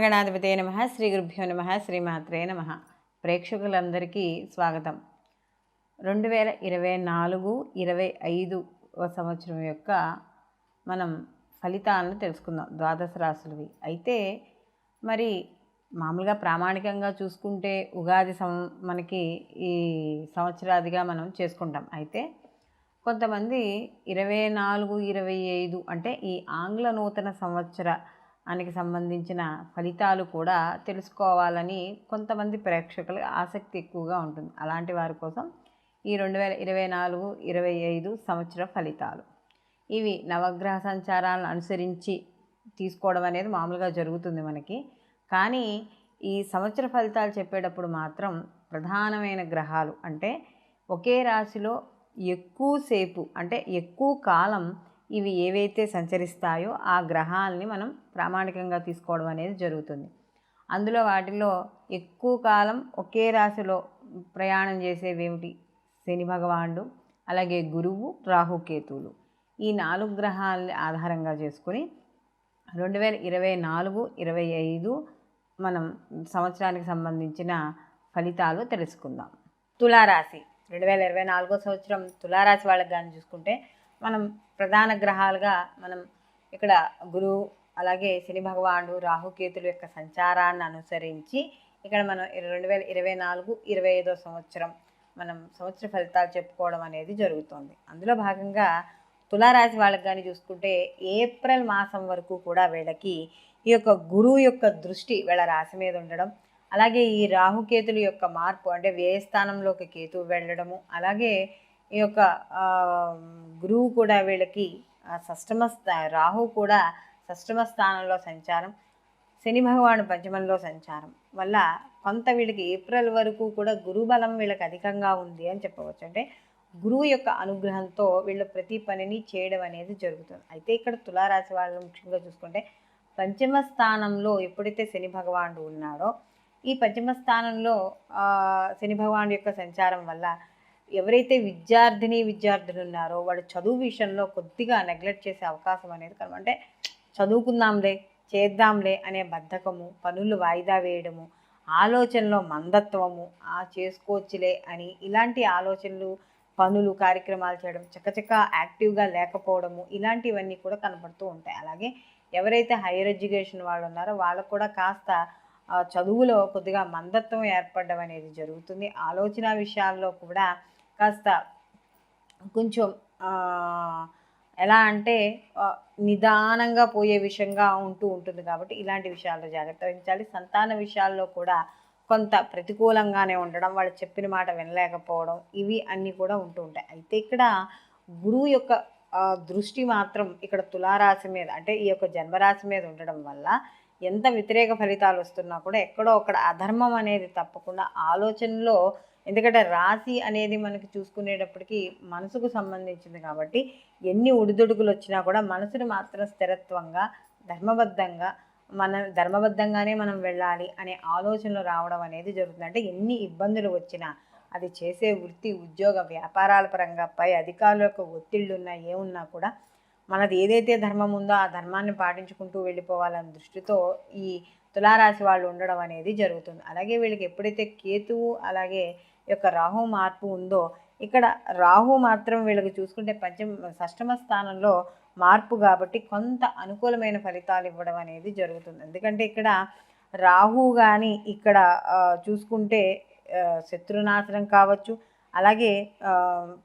మహాగణాధిపతే నమ శ్రీ గురుభ్యో నమ శ్రీమాత్రే నమ. ప్రేక్షకులందరికీ స్వాగతం. రెండు వేల ఇరవై నాలుగు ఇరవై ఐదు సంవత్సరం యొక్క మనం ఫలితాలను తెలుసుకుందాం ద్వాదశ రాశులవి. అయితే మరి మామూలుగా ప్రామాణికంగా చూసుకుంటే ఉగాది సం మనకి ఈ సంవత్సరాదిగా మనం చేసుకుంటాం. అయితే కొంతమంది ఇరవై నాలుగు ఇరవై ఐదు అంటే ఈ ఆంగ్ల నూతన సంవత్సర దానికి సంబంధించిన ఫలితాలు కూడా తెలుసుకోవాలని కొంతమంది ప్రేక్షకులకు ఆసక్తి ఎక్కువగా ఉంటుంది. అలాంటి వారి కోసం ఈ రెండు వేల ఇరవై నాలుగు ఇరవై ఐదు సంవత్సర ఫలితాలు. ఇవి నవగ్రహ సంచారాలను అనుసరించి తీసుకోవడం అనేది మామూలుగా జరుగుతుంది మనకి. కానీ ఈ సంవత్సర ఫలితాలు చెప్పేటప్పుడు మాత్రం ప్రధానమైన గ్రహాలు అంటే ఒకే రాశిలో ఎక్కువసేపు అంటే ఎక్కువ కాలం ఇవి ఏవైతే సంచరిస్తాయో ఆ గ్రహాలని మనం ప్రామాణికంగా తీసుకోవడం అనేది జరుగుతుంది. అందులో వాటిలో ఎక్కువ కాలం ఒకే రాశిలో ప్రయాణం చేసేవి ఏమిటి? శని భగవానుడు అలాగే గురువు రాహుకేతువులు ఈ నాలుగు గ్రహాలని ఆధారంగా చేసుకుని రెండు వేల ఇరవై నాలుగు ఇరవై ఐదు మనం సంవత్సరానికి సంబంధించిన ఫలితాలు తెలుసుకుందాం. తులారాశి రెండు వేల ఇరవై నాలుగో సంవత్సరం తులారాశి వాళ్ళకి కానీ చూసుకుంటే మనం ప్రధాన గ్రహాలుగా మనం ఇక్కడ గురువు అలాగే శని భగవానుడు రాహుకేతుల యొక్క సంచారాన్ని అనుసరించి ఇక్కడ మనం రెండు వేల ఇరవై నాలుగు ఇరవై ఐదో సంవత్సరం మనం సంవత్సర ఫలితాలు చెప్పుకోవడం అనేది జరుగుతుంది. అందులో భాగంగా తులారాశి వాళ్ళకి కానీ చూసుకుంటే ఏప్రిల్ మాసం వరకు కూడా వీళ్ళకి ఈ యొక్క గురువు యొక్క దృష్టి వీళ్ళ రాశి మీద ఉండడం అలాగే ఈ రాహుకేతుల యొక్క మార్పు అంటే వ్యయస్థానంలోకి కేతువు వెళ్ళడము అలాగే ఈ యొక్క గురువు కూడా వీళ్ళకి సష్టమ స్థా రాహు కూడా సష్టమ స్థానంలో సంచారం శని భగవాను పంచమంలో సంచారం వల్ల కొంత వీళ్ళకి ఏప్రిల్ వరకు కూడా గురు బలం వీళ్ళకి అధికంగా ఉంది అని చెప్పవచ్చు. అంటే గురువు యొక్క అనుగ్రహంతో వీళ్ళ ప్రతి పనిని చేయడం అనేది జరుగుతుంది. అయితే ఇక్కడ తులారాశి వాళ్ళు ముఖ్యంగా చూసుకుంటే పంచమ స్థానంలో ఎప్పుడైతే శని భగవానుడు ఉన్నాడో ఈ పంచమ స్థానంలో శని భగవానుడు యొక్క సంచారం వల్ల ఎవరైతే విద్యార్థిని విద్యార్థులు ఉన్నారో వాళ్ళు చదువు విషయంలో కొద్దిగా నెగ్లెక్ట్ చేసే అవకాశం అనేది కనుమ అంటే చదువుకుందాంలే చేద్దాంలే అనే బద్ధకము పనులు వాయిదా వేయడము ఆలోచనలో మందత్వము ఆ చేసుకోవచ్చులే అని ఇలాంటి ఆలోచనలు పనులు కార్యక్రమాలు చేయడం చక్కచక్క యాక్టివ్గా లేకపోవడము ఇలాంటివన్నీ కూడా కనపడుతూ ఉంటాయి. అలాగే ఎవరైతే హైయర్ ఎడ్యుకేషన్ వాళ్ళు ఉన్నారో వాళ్ళకు కూడా కాస్త చదువులో కొద్దిగా మందత్వం ఏర్పడడం అనేది జరుగుతుంది. ఆలోచన విషయాల్లో కూడా కాస్త కొంచెం ఎలా అంటే నిదానంగా పోయే విషయంగా ఉంటూ ఉంటుంది కాబట్టి ఇలాంటి విషయాల్లో జాగ్రత్త వహించాలి. సంతాన విషయాల్లో కూడా కొంత ప్రతికూలంగానే ఉండడం వాళ్ళు చెప్పిన మాట వినలేకపోవడం ఇవి అన్నీ కూడా ఉంటూ ఉంటాయి. అయితే ఇక్కడ గురువు యొక్క దృష్టి మాత్రం ఇక్కడ తులారాశి మీద అంటే ఈ యొక్క జన్మరాశి మీద ఉండడం వల్ల ఎంత వ్యతిరేక ఫలితాలు వస్తున్నా కూడా ఎక్కడో అక్కడ అధర్మం అనేది తప్పకుండా ఆలోచనలో ఎందుకంటే రాశి అనేది మనకి చూసుకునేటప్పటికి మనసుకు సంబంధించింది కాబట్టి ఎన్ని ఉడిదుడుకులు వచ్చినా కూడా మనసుని మాత్రం స్థిరత్వంగా ధర్మబద్ధంగా మనం ధర్మబద్ధంగానే మనం వెళ్ళాలి అనే ఆలోచనలు రావడం అనేది జరుగుతుంది. అంటే ఎన్ని ఇబ్బందులు వచ్చినా అది చేసే వృత్తి ఉద్యోగ వ్యాపారాల పరంగా పై అధికారుల యొక్క ఒత్తిళ్ళు ఉన్నా ఏమున్నా కూడా మనది ఏదైతే ధర్మం ఉందో ఆ ధర్మాన్ని పాటించుకుంటూ వెళ్ళిపోవాలనే దృష్టితో ఈ తులారాశి వాళ్ళు ఉండడం అనేది జరుగుతుంది. అలాగే వీళ్ళకి ఎప్పుడైతే కేతువు అలాగే యొక్క రాహు మార్పు ఉందో ఇక్కడ రాహు మాత్రం వీళ్ళకి చూసుకుంటే పంచమ షష్టమ స్థానంలో మార్పు కాబట్టి కొంత అనుకూలమైన ఫలితాలు ఇవ్వడం అనేది జరుగుతుంది. ఎందుకంటే ఇక్కడ రాహు కానీ ఇక్కడ చూసుకుంటే శత్రునాశనం కావచ్చు అలాగే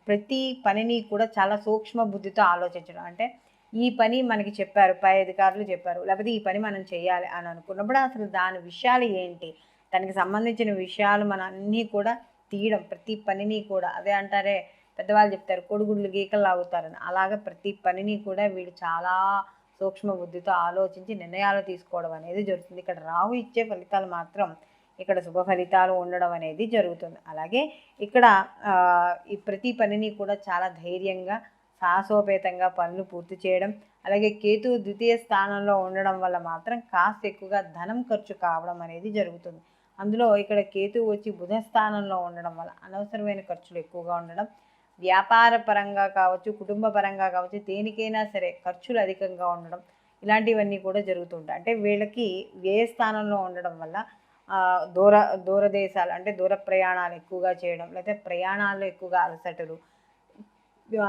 ప్రతి పనిని కూడా చాలా సూక్ష్మ బుద్ధితో ఆలోచించడం. అంటే ఈ పని మనకి చెప్పారు పై అధికారులు చెప్పారు లేకపోతే ఈ పని మనం చేయాలి అని అనుకున్నప్పుడు అసలు దాని విషయాలు ఏంటి? దానికి సంబంధించిన విషయాలు మన అన్నీ కూడా తీయడం ప్రతి పనిని కూడా అదే అంటారే పెద్దవాళ్ళు చెప్తారు కొడుగుడ్లు గీకలు లాగుతారని అలాగే ప్రతి పనిని కూడా వీడు చాలా సూక్ష్మ బుద్ధితో ఆలోచించి నిర్ణయాలు తీసుకోవడం అనేది జరుగుతుంది. ఇక్కడ రాహు ఇచ్చే ఫలితాలు మాత్రం ఇక్కడ శుభ ఫలితాలు ఉండడం అనేది జరుగుతుంది. అలాగే ఇక్కడ ఈ ప్రతి పనిని కూడా చాలా ధైర్యంగా సాహసోపేతంగా పనులు పూర్తి చేయడం అలాగే కేతు ద్వితీయ స్థానంలో ఉండడం వల్ల మాత్రం కాస్త ఎక్కువగా ధనం ఖర్చు కావడం అనేది జరుగుతుంది. అందులో ఇక్కడ కేతు వచ్చి బుధ స్థానంలో ఉండడం వల్ల అనవసరమైన ఖర్చులు ఎక్కువగా ఉండడం వ్యాపార పరంగా కావచ్చు కుటుంబ పరంగా కావచ్చు దేనికైనా సరే ఖర్చులు అధికంగా ఉండడం ఇలాంటివన్నీ కూడా జరుగుతుంటాయి. అంటే వీళ్ళకి వ్యయ స్థానంలో ఉండడం వల్ల దూర దూరదేశాలు అంటే దూర ప్రయాణాలు ఎక్కువగా చేయడం లేకపోతే ప్రయాణాల్లో ఎక్కువగా అలసటలు.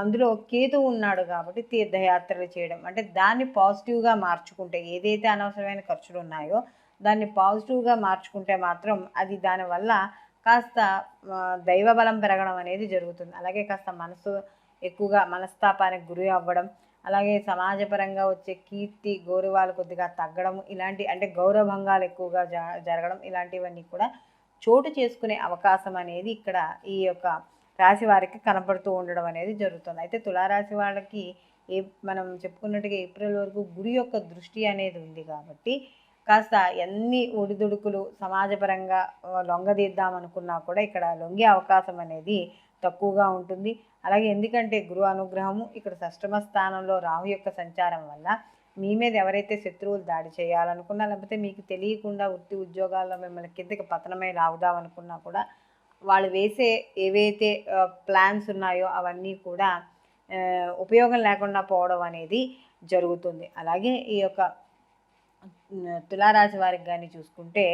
అందులో కేతు ఉన్నాడు కాబట్టి తీర్థయాత్రలు చేయడం. అంటే దాన్ని పాజిటివ్గా మార్చుకుంటే ఏదైతే అనవసరమైన ఖర్చులు ఉన్నాయో దాన్ని పాజిటివ్గా మార్చుకుంటే మాత్రం అది దానివల్ల కాస్త దైవ బలం పెరగడం అనేది జరుగుతుంది. అలాగే కాస్త మనసు ఎక్కువగా మనస్తాపానికి గురి అవ్వడం అలాగే సమాజపరంగా వచ్చే కీర్తి గౌరవాలు కొద్దిగా తగ్గడం ఇలాంటి అంటే గౌరవంగాలు ఎక్కువగా జ జరగడం ఇలాంటివన్నీ కూడా చోటు చేసుకునే అవకాశం అనేది ఇక్కడ ఈ యొక్క రాశి వారికి కనపడుతూ ఉండడం అనేది జరుగుతుంది. అయితే తులారాశి వాళ్ళకి ఏ మనం చెప్పుకున్నట్టుగా ఏప్రిల్ వరకు గురి యొక్క దృష్టి అనేది ఉంది కాబట్టి కాస్త ఎన్ని ఒడిదుడుకులు సమాజపరంగా లొంగదీద్దాం అనుకున్నా కూడా ఇక్కడ లొంగే అవకాశం అనేది తక్కువగా ఉంటుంది. అలాగే ఎందుకంటే గురు అనుగ్రహము ఇక్కడ షష్టమ స్థానంలో రాహు యొక్క సంచారం వల్ల మీ మీద ఎవరైతే శత్రువులు దాడి చేయాలనుకున్నా లేకపోతే మీకు తెలియకుండా వృత్తి ఉద్యోగాల్లో మిమ్మల్ని కిందకి పతనమై రావుదామనుకున్నా కూడా వాళ్ళు వేసే ఏవైతే ప్లాన్స్ ఉన్నాయో అవన్నీ కూడా ఉపయోగం లేకుండా పోవడం అనేది జరుగుతుంది. అలాగే ఈ యొక్క తులారాశి వారికి కానీ చూసుకుంటే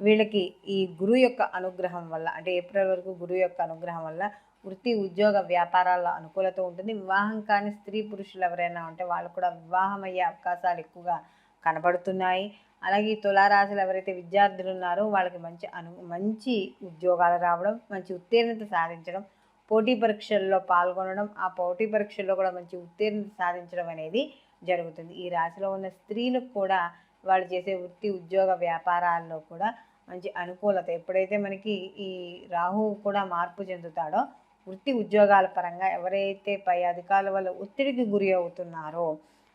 వీళ్ళకి ఈ గురువు యొక్క అనుగ్రహం వల్ల అంటే ఏప్రిల్ వరకు గురు యొక్క అనుగ్రహం వల్ల వృత్తి ఉద్యోగ వ్యాపారాల్లో అనుకూలత ఉంటుంది. వివాహం కాని స్త్రీ పురుషులు ఎవరైనా ఉంటే వాళ్ళు కూడా వివాహం అయ్యే అవకాశాలు ఎక్కువగా కనబడుతున్నాయి. అలాగే ఈ తులారాశులు ఎవరైతే విద్యార్థులు ఉన్నారో వాళ్ళకి మంచి అను మంచి ఉద్యోగాలు రావడం మంచి ఉత్తీర్ణత సాధించడం పోటీ పరీక్షల్లో పాల్గొనడం ఆ పోటీ పరీక్షల్లో కూడా మంచి ఉత్తీర్ణత సాధించడం అనేది జరుగుతుంది. ఈ రాశిలో ఉన్న స్త్రీలకు కూడా వాళ్ళు చేసే వృత్తి ఉద్యోగ వ్యాపారాల్లో కూడా మంచి అనుకూలత ఎప్పుడైతే మనకి ఈ రాహు కూడా మార్పు చెందుతాడో వృత్తి ఉద్యోగాల పరంగా ఎవరైతే పై అధికారుల వల్ల ఒత్తిడికి గురి అవుతున్నారో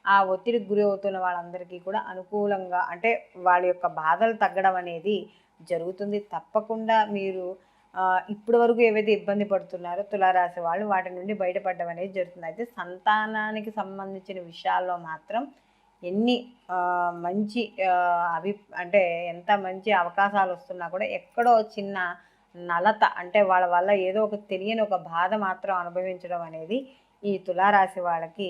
ఆ ఒత్తిడికి గురి అవుతున్న వాళ్ళందరికీ కూడా అనుకూలంగా అంటే వాళ్ళ యొక్క బాధలు తగ్గడం అనేది జరుగుతుంది. తప్పకుండా మీరు ఇప్పటి వరకు ఏవైతే ఇబ్బంది పడుతున్నారో తులారాశి వాళ్ళు వాటి నుండి బయటపడడం అనేది జరుగుతుంది. అయితే సంతానానికి సంబంధించిన విషయాల్లో మాత్రం ఎన్ని మంచి అభి అంటే ఎంత మంచి అవకాశాలు వస్తున్నా కూడా ఎక్కడో చిన్న నలత అంటే వాళ్ళ వల్ల ఏదో ఒక తెలియని ఒక బాధ మాత్రం అనుభవించడం అనేది ఈ తులారాశి వాళ్ళకి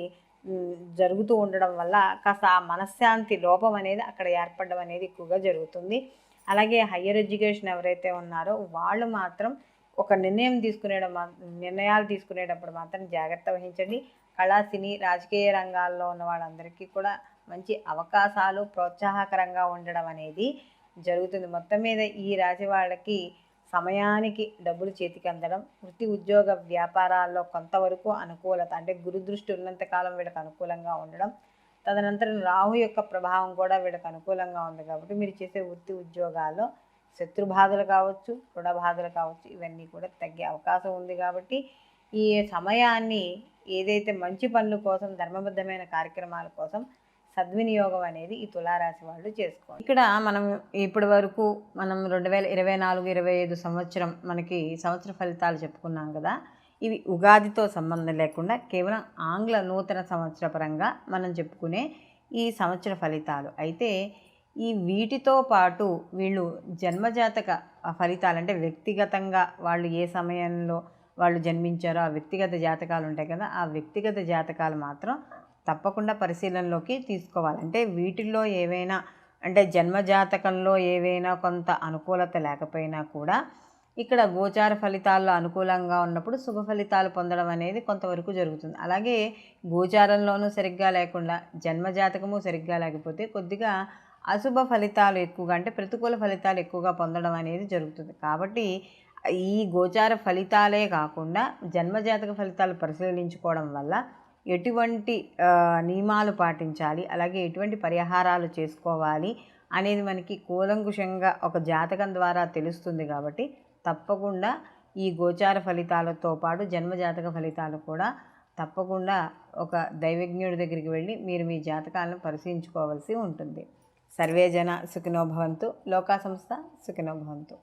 జరుగుతూ ఉండడం వల్ల కాస్త ఆ మనశ్శాంతి లోపం అనేది అక్కడ ఏర్పడడం అనేది ఎక్కువగా జరుగుతుంది. అలాగే హయ్యర్ ఎడ్యుకేషన్ ఎవరైతే ఉన్నారో వాళ్ళు మాత్రం ఒక నిర్ణయం తీసుకునేట నిర్ణయాలు తీసుకునేటప్పుడు మాత్రం జాగ్రత్త వహించండి. కళా సినీ రాజకీయ రంగాల్లో ఉన్న వాళ్ళందరికీ కూడా మంచి అవకాశాలు ప్రోత్సాహకరంగా ఉండడం అనేది జరుగుతుంది. మొత్తం మీద ఈ రాశి వాళ్ళకి సమయానికి డబ్బులు చేతికి అందడం వృత్తి ఉద్యోగ వ్యాపారాల్లో కొంతవరకు అనుకూలత అంటే గురుదృష్టి ఉన్నంతకాలం వీళ్ళకి అనుకూలంగా ఉండడం తదనంతరం రాహు యొక్క ప్రభావం కూడా వీళ్ళకి అనుకూలంగా ఉంది కాబట్టి మీరు చేసే వృత్తి ఉద్యోగాల్లో శత్రు బాధలు కావచ్చు రుణ బాధలు కావచ్చు ఇవన్నీ కూడా తగ్గే అవకాశం ఉంది కాబట్టి ఈ సమయాన్ని ఏదైతే మంచి పనుల కోసం ధర్మబద్ధమైన కార్యక్రమాల కోసం సద్వినియోగం అనేది ఈ తులారాశి వాళ్ళు చేసుకోవాలి. ఇక్కడ మనం ఇప్పటి వరకు మనం రెండు వేల ఇరవై నాలుగు ఇరవై ఐదు సంవత్సరం మనకి సంవత్సర ఫలితాలు చెప్పుకున్నాం కదా ఇవి ఉగాదితో సంబంధం లేకుండా కేవలం ఆంగ్ల నూతన సంవత్సర పరంగా మనం చెప్పుకునే ఈ సంవత్సర ఫలితాలు. అయితే ఈ వీటితో పాటు వీళ్ళు జన్మజాతక ఫలితాలు అంటే వ్యక్తిగతంగా వాళ్ళు ఏ సమయంలో వాళ్ళు జన్మించారో ఆ వ్యక్తిగత జాతకాలు ఉంటాయి కదా ఆ వ్యక్తిగత జాతకాలు మాత్రం తప్పకుండా పరిశీలనలోకి తీసుకోవాలి. అంటే వీటిల్లో ఏవైనా అంటే జన్మజాతకంలో ఏవైనా కొంత అనుకూలత లేకపోయినా కూడా ఇక్కడ గోచార ఫలితాల్లో అనుకూలంగా ఉన్నప్పుడు శుభ ఫలితాలు పొందడం అనేది కొంతవరకు జరుగుతుంది. అలాగే గోచారంలోనూ సరిగ్గా లేకుండా జన్మజాతకము సరిగ్గా లేకపోతే కొద్దిగా అశుభ ఫలితాలు ఎక్కువగా అంటే ప్రతికూల ఫలితాలు ఎక్కువగా పొందడం అనేది జరుగుతుంది. కాబట్టి ఈ గోచార ఫలితాలే కాకుండా జన్మజాతక ఫలితాలు పరిశీలించుకోవడం వల్ల ఎటువంటి నియమాలు పాటించాలి అలాగే ఎటువంటి పరిహారాలు చేసుకోవాలి అనేది మనకి కూలంకుషంగా ఒక జాతకం ద్వారా తెలుస్తుంది కాబట్టి తప్పకుండా ఈ గోచార ఫలితాలతో పాటు జన్మజాతక ఫలితాలు కూడా తప్పకుండా ఒక దైవజ్ఞుడి దగ్గరికి వెళ్ళి మీరు మీ జాతకాలను పరిశీలించుకోవాల్సి ఉంటుంది. సర్వేజన సుఖినోభవంతు లోకా సంస్థ సుఖినోభవంతు